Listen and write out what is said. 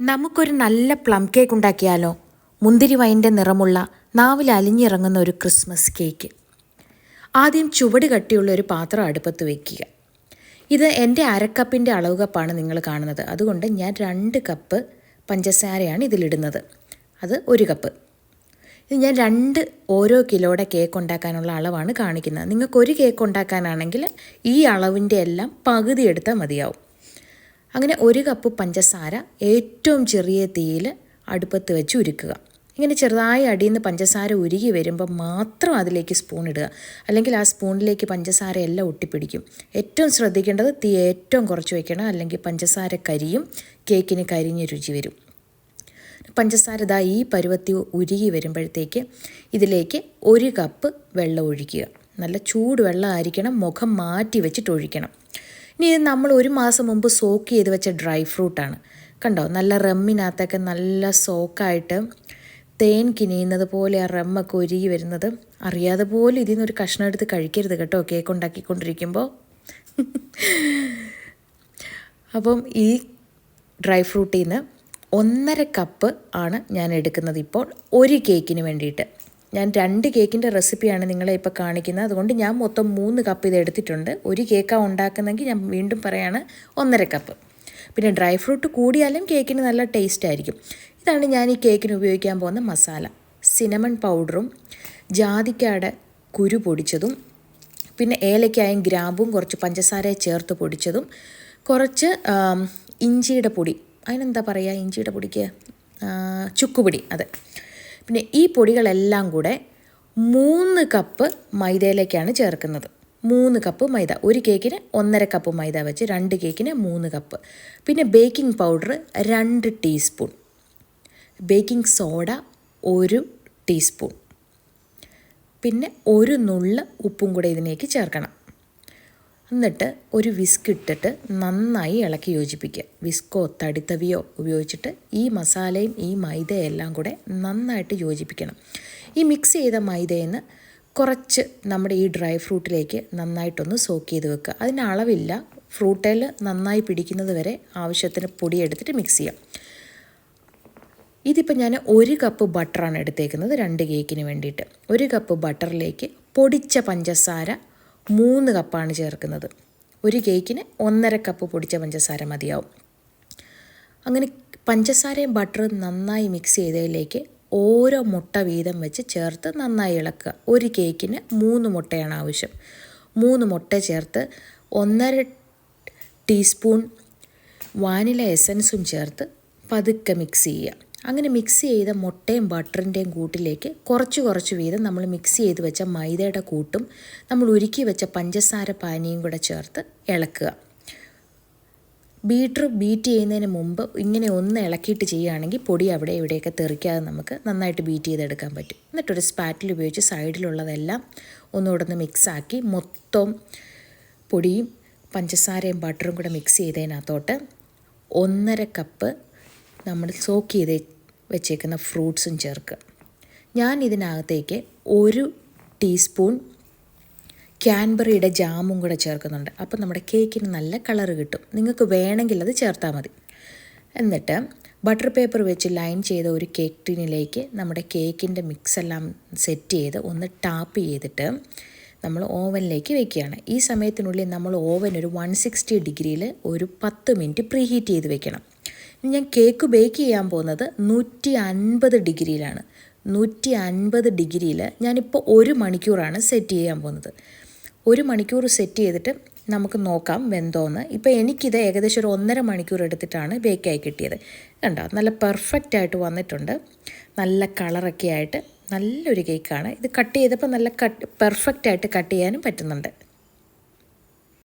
നമുക്കൊരു നല്ല plum cake ഉണ്ടാക്കിയാലോ? മുന്തിരി വൈന്റെ നിറമുള്ള നാവിൽ അലിഞ്ഞിറങ്ങുന്ന ഒരു ക്രിസ്മസ് കേക്ക് ആദ്യം ചുവട് കട്ടിയുള്ള ഒരു പാത്രം അടുപ്പത്ത് വയ്ക്കുക ഇത് എന്റെ അരക്കപ്പിന്റെ അളവ് കപ്പാണ് നിങ്ങൾ കാണുന്നത്. അതുകൊണ്ട് ഞാൻ രണ്ട് കപ്പ് പഞ്ചസാരയാണ് ഇതിലിടുന്നത്. അത് ഒരു കപ്പ് ഇത് ഞാൻ രണ്ട് ഓരോ കിലോയുടെ കേക്ക് ഉണ്ടാക്കാനുള്ള അളവാണ് കാണിക്കുന്നത്. നിങ്ങൾക്ക് ഒരു കേക്ക് ഉണ്ടാക്കാനാണെങ്കിൽ ഈ അളവിന്റെ എല്ലാം പകുതി എടുത്താൽ മതിയാവും. അങ്ങനെ ഒരു കപ്പ് പഞ്ചസാര ഏറ്റവും ചെറിയ തീയിൽ അടുപ്പത്ത് വെച്ച് ഉരുക്കുക. ഇങ്ങനെ ചെറുതായി അടിയിൽ നിന്ന് പഞ്ചസാര ഉരുകി വരുമ്പോൾ മാത്രം അതിലേക്ക് സ്പൂൺ ഇടുക. അല്ലെങ്കിൽ ആ സ്പൂണിലേക്ക് പഞ്ചസാര എല്ലാം ഒട്ടിപ്പിടിക്കും. ഏറ്റവും ശ്രദ്ധിക്കേണ്ടത് തീ ഏറ്റവും കുറച്ച് വയ്ക്കണം അല്ലെങ്കിൽ പഞ്ചസാര കരിയും കേക്കിന് കരിഞ്ഞ രുചി വരും. പഞ്ചസാര ഇതാ ഈ പരുവത്തി ഉരുകി വരുമ്പോഴത്തേക്ക് ഇതിലേക്ക് ഒരു കപ്പ് വെള്ളം ഒഴിക്കുക. നല്ല ചൂട് വെള്ളമായിരിക്കണം മുഖം മാറ്റി വെച്ചിട്ട് ഒഴിക്കണം. ഇനി ഇത് നമ്മൾ ഒരു മാസം മുമ്പ് സോക്ക് ചെയ്ത് വെച്ച ഡ്രൈ ഫ്രൂട്ടാണ് കണ്ടോ? നല്ല റമ്മിനകത്തൊക്കെ നല്ല സോക്കായിട്ട് തേൻ കിനിയുന്നത് പോലെ ആ റമ്മൊക്കെ ഒരുകി വരുന്നത്. അറിയാതെ പോലും ഇതിൽ നിന്നൊരു കഷ്ണം എടുത്ത് കഴിക്കരുത് കേട്ടോ കേക്ക് ഉണ്ടാക്കിക്കൊണ്ടിരിക്കുമ്പോൾ അപ്പം ഈ ഡ്രൈ ഫ്രൂട്ടിൽ നിന്ന് ഒന്നര കപ്പ് ആണ് ഞാൻ എടുക്കുന്നത് ഇപ്പോൾ ഒരു കേക്കിന് വേണ്ടിയിട്ട്. ഞാൻ രണ്ട് കേക്കിന്റെ റെസിപ്പിയാണ് നിങ്ങളെ ഇപ്പോൾ കാണിക്കുന്നത്. അതുകൊണ്ട് ഞാൻ മൊത്തം മൂന്ന് കപ്പ് ഇത് എടുത്തിട്ടുണ്ട്. ഒരു കേക്കാണ് ഉണ്ടാക്കുന്നതെങ്കിൽ ഞാൻ വീണ്ടും പറയാണ് ഒന്നര കപ്പ് പിന്നെ ഡ്രൈ ഫ്രൂട്ട് കൂടിയാലും കേക്കിന് നല്ല ടേസ്റ്റ് ആയിരിക്കും. ഇതാണ് ഞാൻ ഈ കേക്കിന് ഉപയോഗിക്കാൻ പോകുന്ന മസാല സിനമൺ പൗഡറും ജാതിക്കാട് കുരു പൊടിച്ചതും പിന്നെ ഏലക്കായും ഗ്രാമ്പും കുറച്ച് പഞ്ചസാര ചേർത്ത് പൊടിച്ചതും കുറച്ച് ഇഞ്ചിയുടെ പൊടി. അതിനെന്താ പറയുക ഇഞ്ചിയുടെ പൊടിക്ക്? ചുക്കുപൊടി. അതെ. പിന്നെ ഈ പൊടികളെല്ലാം കൂടെ മൂന്ന് കപ്പ് മൈദയിലേക്കാണ് ചേർക്കുന്നത്. മൂന്ന് കപ്പ് മൈദ. ഒരു കേക്കിന് ഒന്നര കപ്പ് മൈദ വെച്ച് രണ്ട് കേക്കിന് മൂന്ന് കപ്പ് പിന്നെ ബേക്കിംഗ് പൗഡർ രണ്ട് ടീസ്പൂൺ ബേക്കിംഗ് സോഡ ഒരു ടീസ്പൂൺ പിന്നെ ഒരു നുള്ള ഉപ്പും കൂടെ ഇതിലേക്ക് ചേർക്കണം. എന്നിട്ട് ഒരു വിസ്ക് ഇട്ടിട്ട് നന്നായി ഇളക്കി യോജിപ്പിക്കുക. വിസ്കോ തടിത്തവിയോ ഉപയോഗിച്ചിട്ട് ഈ മസാലയും ഈ മൈദയും എല്ലാം കൂടെ നന്നായിട്ട് യോജിപ്പിക്കണം. ഈ മിക്സ് ചെയ്ത മൈദയിൽ നിന്ന് കുറച്ച് നമ്മുടെ ഈ ഡ്രൈ ഫ്രൂട്ടിലേക്ക് നന്നായിട്ടൊന്ന് സോക്ക് ചെയ്ത് വെക്കുക. അതിന് അളവില്ല. ഫ്രൂട്ടേൽ നന്നായി പിടിക്കുന്നത് വരെ ആവശ്യത്തിന് പൊടി എടുത്തിട്ട് മിക്സ് ചെയ്യാം. ഇതിപ്പോൾ ഞാൻ ഒരു കപ്പ് ബട്ടറാണ് എടുത്തേക്കുന്നത്. രണ്ട് കേക്കിന് വേണ്ടിയിട്ട്. ഒരു കപ്പ് ബട്ടറിലേക്ക് പൊടിച്ച പഞ്ചസാര മൂന്ന് കപ്പാണ് ചേർക്കുന്നത്. ഒരു കേക്കിന് ഒന്നര കപ്പ് പൊടിച്ച പഞ്ചസാര മതിയാവും. അങ്ങനെ പഞ്ചസാരയും ബട്ടറും നന്നായി മിക്സ് ചെയ്തതിലേക്ക് ഓരോ മുട്ട വീതം വെച്ച് ചേർത്ത് നന്നായി ഇളക്കുക. ഒരു കേക്കിന് മൂന്ന് മുട്ടയാണ് ആവശ്യം. മൂന്ന് മുട്ട ചേർത്ത് ഒന്നര ടീസ്പൂൺ വാനില എസൻസും ചേർത്ത് പതുക്കെ മിക്സ് ചെയ്യുക. അങ്ങനെ മിക്സ് ചെയ്ത മുട്ടയും ബട്ടറിന്റെയും കൂട്ടിലേക്ക് കുറച്ച് കുറച്ച് വീതം നമ്മൾ മിക്സ് ചെയ്ത് വെച്ച മൈദയുടെ കൂട്ടും നമ്മൾ ഉരുക്കി വെച്ച പഞ്ചസാര പാനിയും കൂടെ ചേർത്ത് ഇളക്കുക. ബീറ്റർ ബീറ്റ് ചെയ്യുന്നതിന് മുമ്പ് ഇങ്ങനെ ഒന്ന് ഇളക്കിയിട്ട് ചെയ്യുകയാണെങ്കിൽ പൊടി അവിടെ ഇവിടെയൊക്കെ തെറിക്കാതെ നമുക്ക് നന്നായിട്ട് ബീറ്റ് ചെയ്തെടുക്കാൻ പറ്റും. എന്നിട്ടൊരു സ്പാറ്റിൽ ഉപയോഗിച്ച് സൈഡിലുള്ളതെല്ലാം ഒന്നുകൂടെ ഒന്ന് മിക്സാക്കി മൊത്തം പൊടിയും പഞ്ചസാരയും ബട്ടറും കൂടെ മിക്സ് ചെയ്തതിനകത്തോട്ട് ഒന്നര കപ്പ് നമ്മൾ സോക്ക് ചെയ്ത് വെച്ചേക്കുന്ന ഫ്രൂട്ട്സും ചേർക്കുക. ഞാൻ ഇതിനകത്തേക്ക് ഒരു ടീസ്പൂൺ ക്യാൻബറിയുടെ ജാമും കൂടെ ചേർക്കുന്നുണ്ട്. അപ്പോൾ നമ്മുടെ കേക്കിന് നല്ല കളർ കിട്ടും. നിങ്ങൾക്ക് വേണമെങ്കിൽ അത് ചേർത്താൽ മതി. എന്നിട്ട് ബട്ടർ പേപ്പർ വെച്ച് ലൈൻ ചെയ്ത ഒരു കേക്ക് ടിന്നിലേക്ക് നമ്മുടെ കേക്കിന്റെ മിക്സ് എല്ലാം സെറ്റ് ചെയ്ത് ഒന്ന് ടാപ്പ് ചെയ്തിട്ട് നമ്മൾ ഓവനിലേക്ക് വെക്കുകയാണ്. ഈ സമയത്തിനുള്ളിൽ നമ്മൾ ഓവൻ ഒരു വൺ സിക്സ്റ്റി ഡിഗ്രിയിൽ ഒരു പത്ത് മിനിറ്റ് പ്രീഹീറ്റ് ചെയ്ത് വെക്കണം. ഞാൻ കേക്ക് ബേക്ക് ചെയ്യാൻ പോകുന്നത് നൂറ്റി അൻപത് ഡിഗ്രിയിലാണ്. നൂറ്റി അൻപത് ഡിഗ്രിയിൽ ഞാനിപ്പോൾ ഒരു മണിക്കൂറാണ് സെറ്റ് ചെയ്യാൻ പോകുന്നത്. ഒരു മണിക്കൂർ സെറ്റ് ചെയ്തിട്ട് നമുക്ക് നോക്കാം വെന്തോന്ന്. ഇപ്പോൾ എനിക്കിത് ഏകദേശം ഒരു ഒന്നര മണിക്കൂർ എടുത്തിട്ടാണ് ബേക്കായി കിട്ടിയത്. കണ്ടോ? നല്ല പെർഫെക്റ്റ് ആയിട്ട് വന്നിട്ടുണ്ട്. നല്ല കളറൊക്കെ ആയിട്ട് നല്ലൊരു കേക്കാണ് ഇത് കട്ട് ചെയ്തപ്പോൾ നല്ല കട്ട് പെർഫെക്റ്റ് ആയിട്ട് കട്ട് ചെയ്യാനും പറ്റുന്നുണ്ട്.